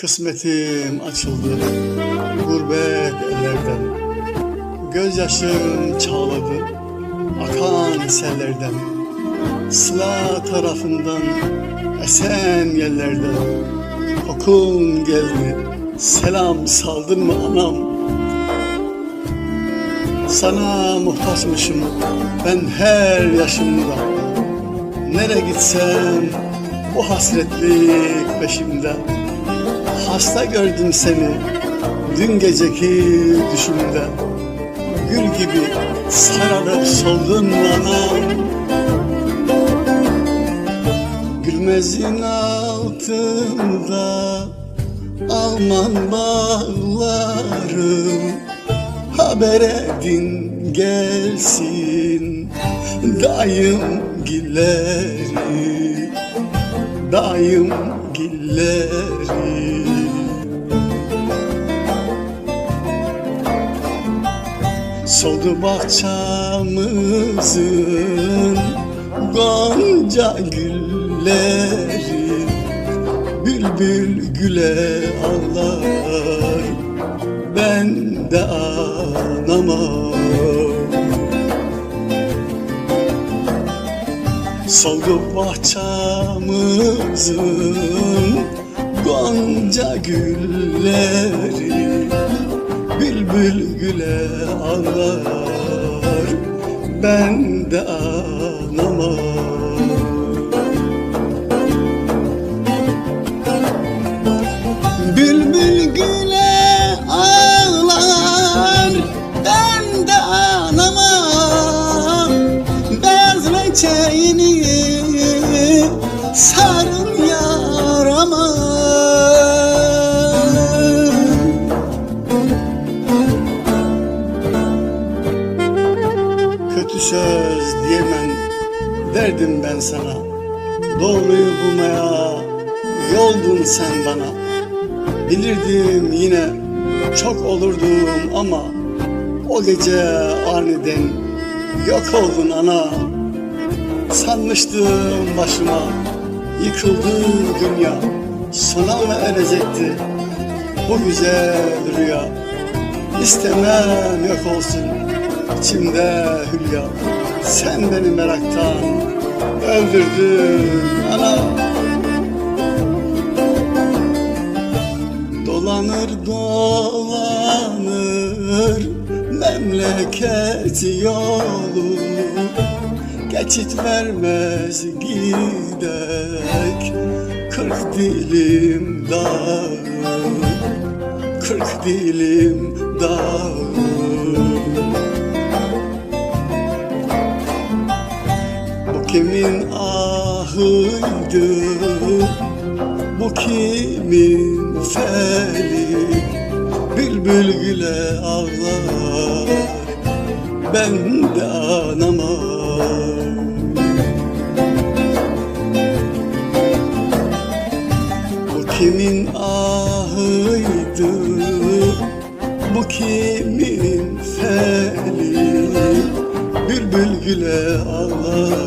Kısmetim açıldı gurbet ellerden. Gözyaşım çağladı akan sellerden Sıla tarafından esen yerlerden. Kokun geldi selam saldın mı anam? Sana muhtaçmışım ben her yaşımda. Nere gitsem o hasretlik peşimde Hasta gördüm seni. Dün geceki düşümde Gül gibi sararıp soldun anam Gülmezin altında Alman bağlarım. Haber edin gelsin Dayım gilleri. Dayım gilleri Soldu bahçamızın gonca gülleri Bülbül güle ağlar. Ben de anamam Soldu bahçamızın gonca gülleri Bülbül güle ağlar. Ben de anamam söz diyemem. Derdim ben sana. Doğruyu bulmaya yoldun sen bana. Bilirdim yine çok olurdum ama O gece aniden yok oldun ana. Sanmıştım başıma yıkıldı dünya. Sona mı erecekti bu güzel rüya. İstemem yok olsun içimde hülya Sen beni meraktan öldürdün. Ana. Dolanır dolanır memleket yolu. Geçit vermez gidek Kırk dilim dağ Kırk dilim dağ kimin ahıydı? Bu kimin feli Bülbül güle ağlar Ben de anamam. Kimin ahıydı? Bu kimin feli Bülbül güle ağlar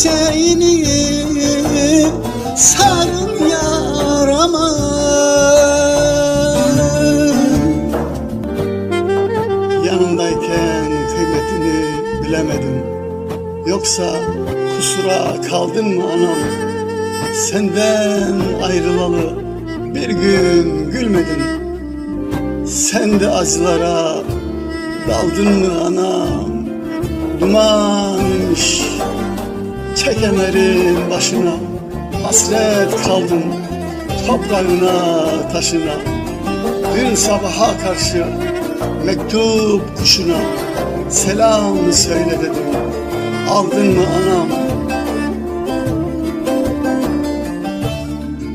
reçeğini sarın yarama. Yanındayken kıymetini bilemedim Yoksa kusura kaldın mı anam? Senden ayrılalı bir gün gülmedin. Sen de acılara daldın mı anam? Duman inmiş çekemerin başına. Hasret kaldım toprağına taşına. Bir sabaha karşı mektup kuşuna Selam söyle dedim aldın mı anam?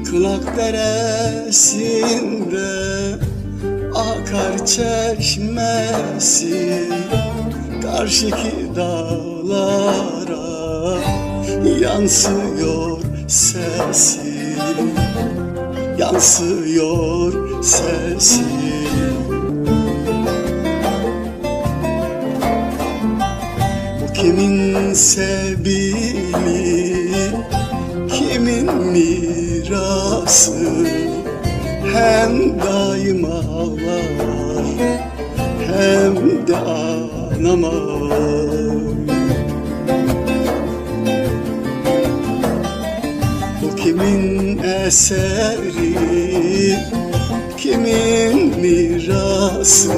Kınak deresinde akar çeşmesi Karşıki dağlara yansıyor sesi. Yansıyor sesi Bu kimin sebili Kimin mirası Hem daim ağlar Hem de ağlamaz Bu kimin eseri Kimin mirası